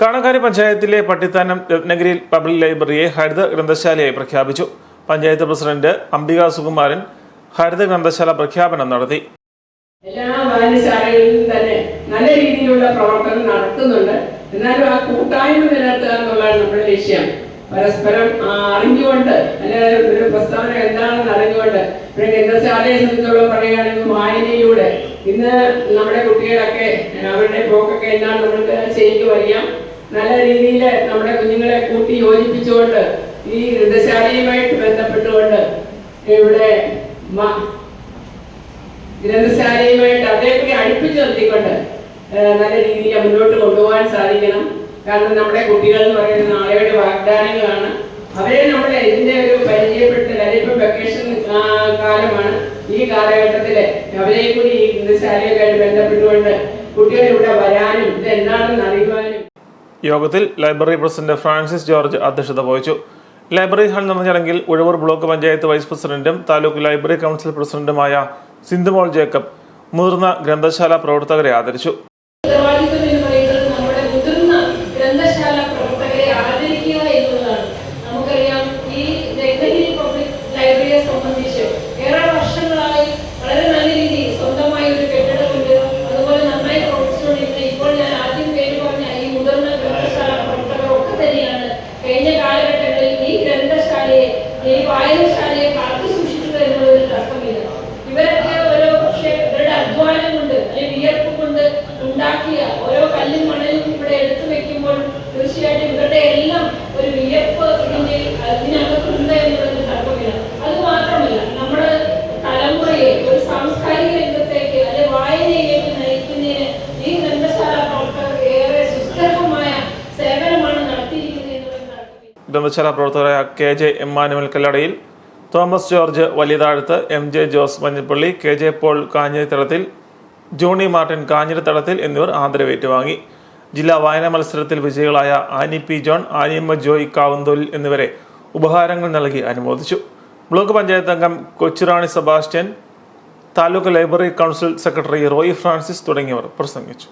കാണക്കാരി പഞ്ചായത്തിലെ പട്ടിത്താനം രത്നഗിരിയിൽ പബ്ലിക് ലൈബ്രറിയെ ഹരിത ഗ്രന്ഥശാലയായി പ്രഖ്യാപിച്ചു. പഞ്ചായത്ത് പ്രസിഡന്റ് അംബിക സുകുമാരൻ ഹരിത ഗ്രന്ഥശാല പ്രഖ്യാപനം നടത്തി. എല്ലാ വായനശാലകളിലും തന്നെ നല്ല രീതിയിലുള്ള പ്രവർത്തനം നടത്തുന്നുണ്ട്. എന്നാലും ആ കൂട്ടായ്മ നിലനിർത്തുക എന്നുള്ളതാണ് നമ്മുടെ ലക്ഷ്യം. പരസ്പരം അറിഞ്ഞുകൊണ്ട് അല്ലെങ്കിൽ ഒരു പ്രസ്താവന എന്താണെന്ന് അറിഞ്ഞുകൊണ്ട് പിന്നെ ഗ്രന്ഥശാലയെ സംബന്ധിച്ചോളം പറയുകയാണെങ്കിൽ വായനയിലൂടെ ഇന്ന് നമ്മുടെ കുട്ടികളൊക്കെ അവരുടെ പോക്കൊക്കെ എന്താണ് നമുക്ക് ശരിക്കും അറിയാം. നല്ല രീതിയിൽ നമ്മുടെ കുഞ്ഞുങ്ങളെ കൂട്ടി യോജിപ്പിച്ചുകൊണ്ട് ഈ ഗ്രന്ഥശാലയുമായിട്ട് ബന്ധപ്പെട്ടുകൊണ്ട് ഇവിടെ ഗ്രന്ഥശാലയുമായിട്ട് അദ്ദേഹത്തെ അടുപ്പിച്ച് നിർത്തിക്കൊണ്ട് നല്ല രീതിയിൽ മുന്നോട്ട് കൊണ്ടുപോകാൻ സാധിക്കണം. കാരണം നമ്മുടെ കുട്ടികൾ എന്ന് പറയുന്നത് നാളെയുടെ വാഗ്ദാനങ്ങളാണ്. അവരെ നമ്മൾ ഇതിന്റെ ഒരു പരിചയപ്പെടുത്തൽ അതിപ്പം വെക്കേഷൻ ആ, കാലമാണ്. ഈ കാലഘട്ടത്തിൽ അവരെ കൂടി ഈ ഗ്രന്ഥശാലയുമായിട്ട് ബന്ധപ്പെട്ടുകൊണ്ട് കുട്ടികൾ ഇവിടെ വരാനും ഇത് എന്താണെന്ന് അറിയുവാനും യോഗത്തിൽ ലൈബ്രറി പ്രസിഡന്റ് ഫ്രാൻസിസ് ജോർജ് അധ്യക്ഷത വഹിച്ചു. ലൈബ്രറി ഹാൾ നടന്ന ചടങ്ങിൽ ഉഴവൂർ ബ്ലോക്ക് പഞ്ചായത്ത് വൈസ് പ്രസിഡന്റും താലൂക്ക് ലൈബ്രറി കൗൺസിൽ പ്രസിഡന്റുമായ സിന്ധുമോൾ ജേക്കബ് മുതിർന്ന ഗ്രന്ഥശാല പ്രവർത്തകരെ ആദരിച്ചു ഉത്തരവാദിത്വം എന്ന് പറയുന്നത് നമ്മുടെ മുതിർന്ന ഗ്രന്ഥശാല പ്രവർത്തകരെ ആദരിക്കുക എന്നുള്ളതാണ് നമുക്കറിയാം ഈ രത്നഗിരി പബ്ലിക് ലൈബ്രറിയെ സംബന്ധിച്ച് ഏറെ വർഷങ്ങളായി വളരെ നല്ല രീതിയിൽ സ്വന്തമായി ഒരു കെട്ടിടമുണ്ട് അതുപോലെ നന്നായി പ്രവർത്തിച്ചുകൊണ്ടിരിക്കുന്ന ഇപ്പോൾ ഞാൻ ആദ്യം പേര് പറഞ്ഞ ഈ മുതിർന്ന ഗ്രന്ഥശാല പ്രവർത്തകർ ഒക്കെ തന്നെയാണ് കഴിഞ്ഞ കാലഘട്ടങ്ങളിൽ ഈ ഗ്രന്ഥശാലയെ ഈ വായനശാലയെ തർക്കമില്ല പ്രവർത്തകരായ K J Emmanuel കല്ലടയിൽ Thomas George Valiyathazhath M J Jose Manjappally K J Paul കാഞ്ഞിരത്തടത്തിൽ Johnny Martin കാഞ്ഞിരത്തടത്തിൽ എന്നിവർ ആദരവേറ്റുവാങ്ങി. ജില്ലാ വായനാ മത്സരത്തിൽ വിജയികളായ Annie P John Aniyamma Joy കാവന്തോലിൽ എന്നിവരെ ഉപഹാരങ്ങൾ നൽകി അനുമോദിച്ചു. ബ്ലോക്ക് പഞ്ചായത്ത് അംഗം Kochurani Sebastian taluk library council secretary Roy Francis തുടങ്ങിയവർ പ്രസംഗിച്ചു.